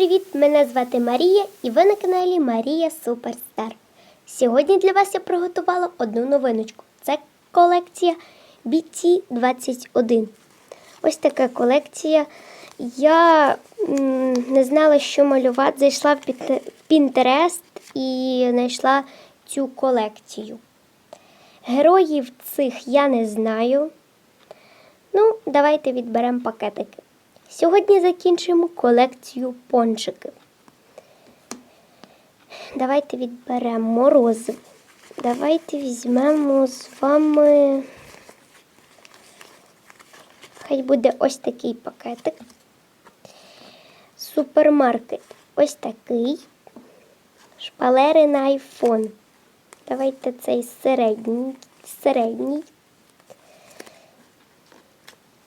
привіт! Мене звати Марія і ви на каналі Марія Суперстар. Сьогодні для вас я приготувала одну новиночку. Це колекція BT21. Ось така колекція. Я не знала, що малювати. Зайшла в Pinterest і знайшла цю колекцію. Героїв цих я не знаю. Ну, давайте відберемо пакетики. Сьогодні закінчимо колекцію пончиків. Давайте відберемо морозиво. Давайте візьмемо з вами. Хай буде ось такий пакетик. Супермаркет. Ось такий. Шпалери на айфон. Давайте цей середній. середній.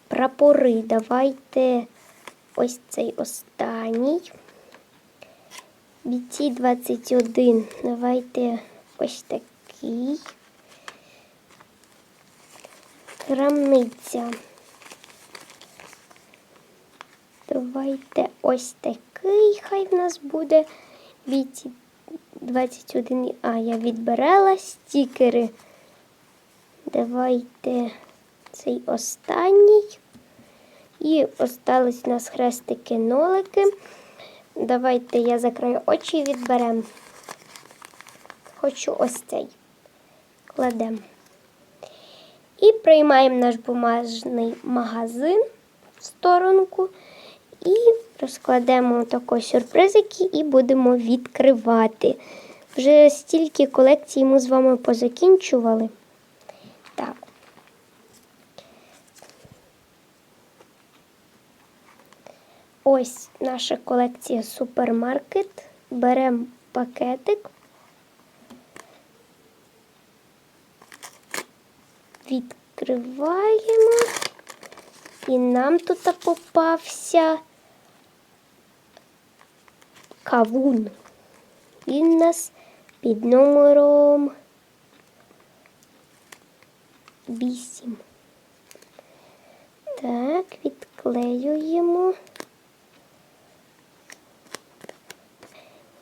Прапори. Давайте ось цей останній. BT21. Давайте ось такий. Крамниця. Давайте ось такий, хай в нас буде BT21. А, я відбирала стікери. Давайте цей останній. І остались у нас хрестики-нолики. Давайте я закрию очі і відберемо. Хочу ось цей. Кладемо. І приймаємо наш бумажний магазин в сторонку. І розкладемо тако сюрпризики і будемо відкривати. Вже стільки колекцій ми з вами позакінчували. Так. Ось наша колекція супермаркет. Беремо пакетик. Відкриваємо. І нам тут попався кавун. Він у нас під номером 8. Так, відклеюємо.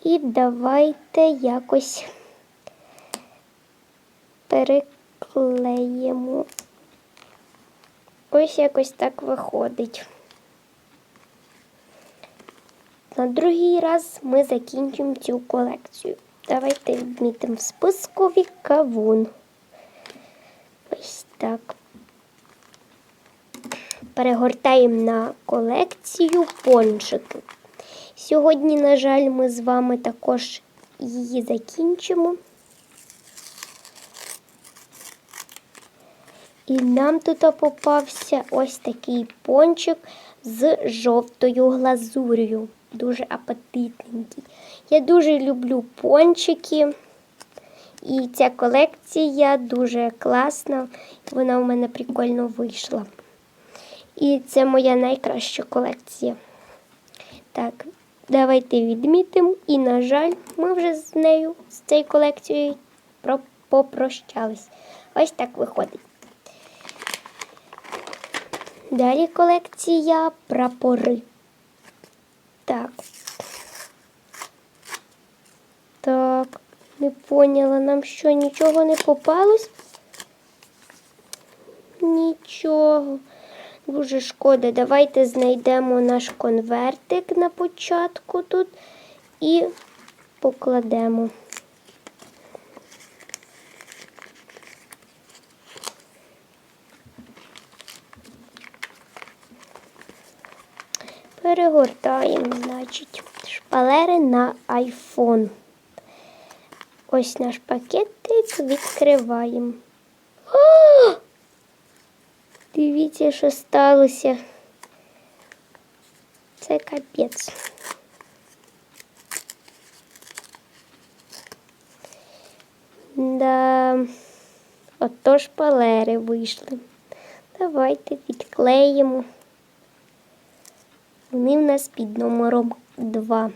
І давайте якось переклеїмо. Ось якось так виходить. На другий раз ми закінчимо цю колекцію. Давайте відмітимо в спискові кавун. Ось так. Перегортаємо на колекцію пончиків. Сьогодні, на жаль, ми з вами також її закінчимо. І нам тут попався ось такий пончик з жовтою глазур'ю. Дуже апетитненький. Я дуже люблю пончики. І ця колекція дуже класна. Вона у мене прикольно вийшла. І це моя найкраща колекція. Так, давайте відмітимо. І, на жаль, ми вже з нею, з цією колекцією, попрощались. Ось так виходить. Далі колекція прапори. Так. Так, не поняла, нам що, нічого не попалось? Нічого. Дуже шкода. Давайте знайдемо наш конвертик на початку тут і покладемо. Перегортаємо, значить, шпалери на iPhone. Ось наш пакетик відкриваємо. Дивіться, що сталося. Це капець. Да, ото шпалери вийшли. Давайте відклеїмо. Вони в нас під номером 2.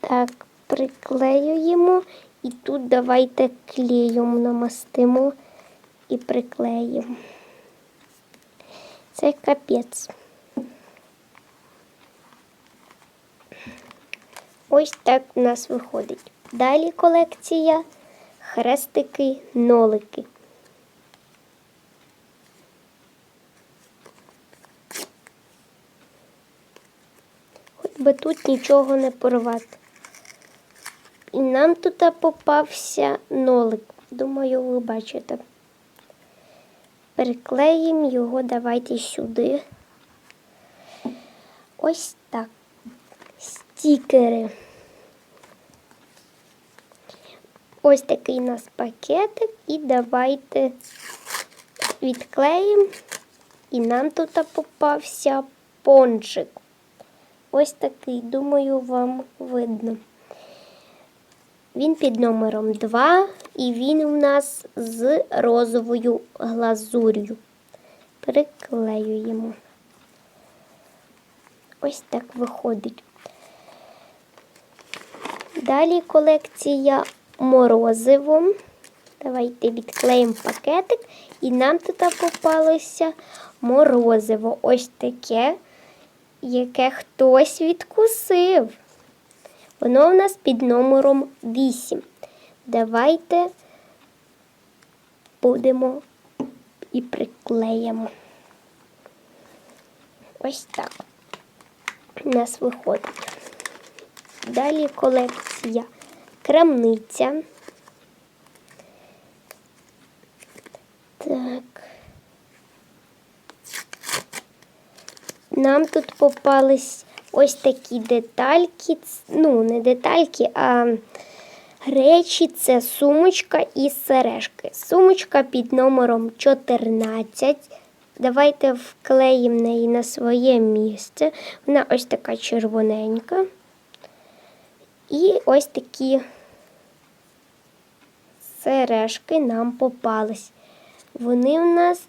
Так, приклеюємо і тут давайте клеєм намастимо і приклеїв. Це капець. Ось так у нас виходить. Далі колекція хрестики, нолики. Хоч би тут нічого не порвати. І нам тут попався нолик. Думаю, ви бачите. Переклеїмо його, давайте сюди. Ось так. Стікери. Ось такий у нас пакетик. І давайте відклеїмо. І нам тут попався пончик. Ось такий, думаю, вам видно. Він під номером 2 і він у нас з розовою глазур'ю. Приклеюємо. Ось так виходить. Далі колекція морозиво. Давайте відклеїмо пакетик, і нам тут попалося морозиво. Ось таке, яке хтось відкусив. Воно у нас під номером 8. Давайте будемо і приклеїмо. Ось так у нас виходить. Далі колекція крамниця. Так. Нам тут попались ось такі детальки. Ну, не детальки, а речі це сумочка і сережки. Сумочка під номером 14. Давайте вклеїмо неї на своє місце. Вона ось така червоненька. І ось такі сережки нам попались. Вони у нас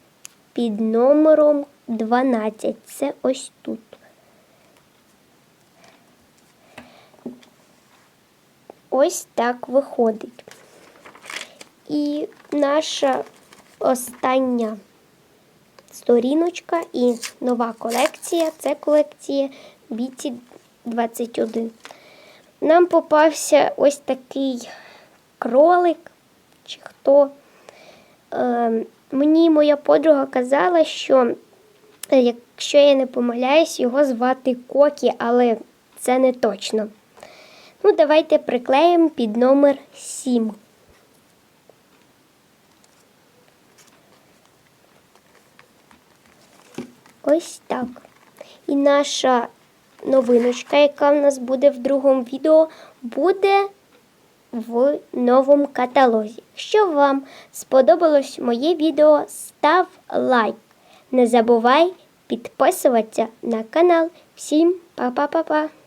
під номером 12. Це ось тут. Ось так виходить. І наша остання сторіночка і нова колекція це колекція Біті 21. Нам попався ось такий кролик, чи хто. Е, мені моя подруга казала, що, якщо я не помиляюсь, його звати Кокі, але це не точно. Ну, давайте приклеїмо під номер 7. Ось так. І наша новиночка, яка в нас буде в другому відео, буде в новому каталозі. Якщо вам сподобалось моє відео, став лайк. Не забувай підписуватися на канал. Всім па-па-па-па!